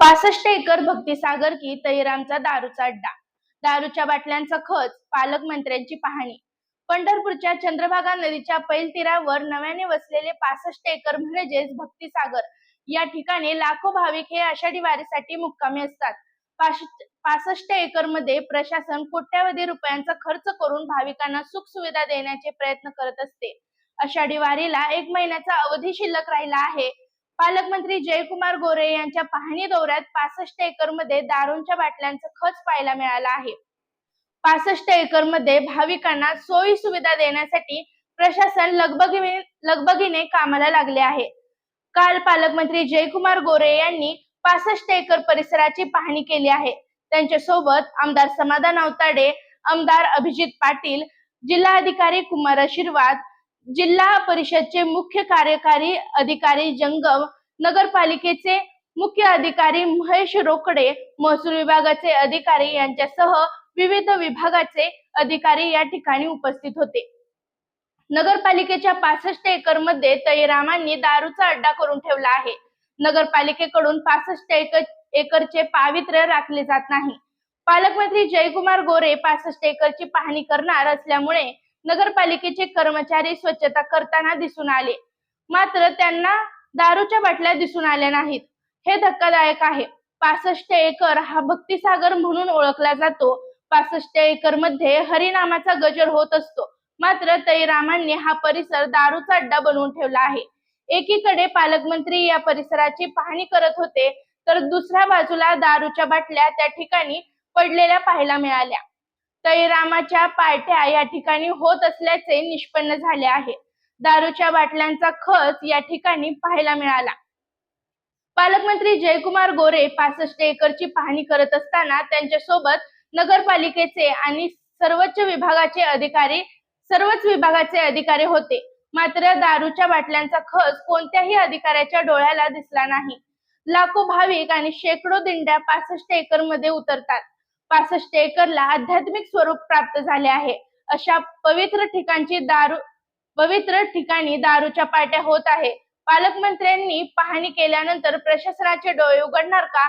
पासष्ट एकर भक्तिसागर की तैरामचा दारूचा अड्डा. दारूच्या बाटल्यांचा खच पालकमंत्र्यांची पाहणी. पंढरपूरच्या चंद्रभागा नदीच्या पैलतीरावर नव्याने वसलेले पासष्ट एकर म्हणजेच भक्तिसागर. या ठिकाणी लाखो भाविक हे आषाढी वारीसाठी मुक्कामी असतात. पासष्ट एकरमध्ये प्रशासन कोट्यावधी रुपयांचा खर्च करून भाविकांना सुख सुविधा देण्याचे प्रयत्न करत असते. आषाढी वारीला एक महिन्याचा अवधी शिल्लक राहिला आहे. पालकमंत्री जयकुमार गोरे यांच्या पाहणी दौऱ्यात पासष्ट एकरमध्ये दारूंच्या बाटल्यांचं खच पाहायला मिळालं आहे. पासष्ट एकरमध्ये भाविकांना सोयी सुविधा देण्यासाठी प्रशासन लगबगी लगबगीने कामाला लागले आहे. काल पालकमंत्री जयकुमार गोरे यांनी पासष्ट एकर परिसराची पाहणी केली आहे. त्यांच्यासोबत आमदार समाधान अवताडे आमदार अभिजित पाटील जिल्हाधिकारी कुमार आशीर्वाद जिल्हा परिषदचे मुख्य कार्यकारी अधिकारी जंगम नगरपालिकेचे मुख्य अधिकारी महेश रोकडे महसूल विभागाचे अधिकारी यांच्यासह विविध विभागाचे अधिकारी या ठिकाणी उपस्थित होते. नगरपालिकेच्या पासष्ट एकरमध्ये तैरामांनी दारूचा अड्डा करून ठेवला आहे. नगरपालिकेकडून पासष्ट एकर एकरचे पावित्र्य राखले जात नाही. पालकमंत्री जयकुमार गोरे पासष्ट एकरची पाहणी करणार असल्यामुळे नगरपालिकेचे कर्मचारी स्वच्छता करताना दिसून आले. मात्र त्यांना दारूच्या बाटल्या दिसून आल्या नाहीत. हे धक्कादायक आहे. पासष्ट एकर हा भक्तिसागर म्हणून ओळखला जातो. पासष्ट एकरमध्ये हरिनामाचा गजर होत असतो. मात्र तैरामांनी हा परिसर दारूचा अड्डा बनवून ठेवला आहे. एकीकडे पालकमंत्री या परिसराची पाहणी करत होते तर दुसऱ्या बाजूला दारूच्या बाटल्या त्या ठिकाणी पडलेल्या पाहायला मिळाल्या. तैरामाच्या पार्ट्या या ठिकाणी होत असल्याचे निष्पन्न झाले आहे. दारूच्या बाटल्यांचा खच या ठिकाणी पाहायला मिळाला. पालकमंत्री जयकुमार गोरे पासष्ट एकरची पाहणी करत असताना त्यांच्यासोबत नगरपालिकेचे आणि सर्वोच्च विभागाचे अधिकारी सर्वच विभागाचे अधिकारी होते. मात्र दारूच्या बाटल्यांचा खच कोणत्याही अधिकाऱ्याच्या डोळ्याला दिसला नाही. लाखो भाविक आणि शेकडो दिंड्या पासष्ट एकरमध्ये उतरतात. पासष्ट एकरला आध्यात्मिक स्वरूप प्राप्त झाले आहे. अशा पवित्र ठिकाणची दारू पवित्र ठिकाणी दारूच्या पाट्या होत आहे. पालकमंत्र्यांनी पाहणी केल्यानंतर प्रशासनाचे डोळे उघडणार का?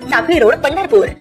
நாகூரோட பல்லார்பூர்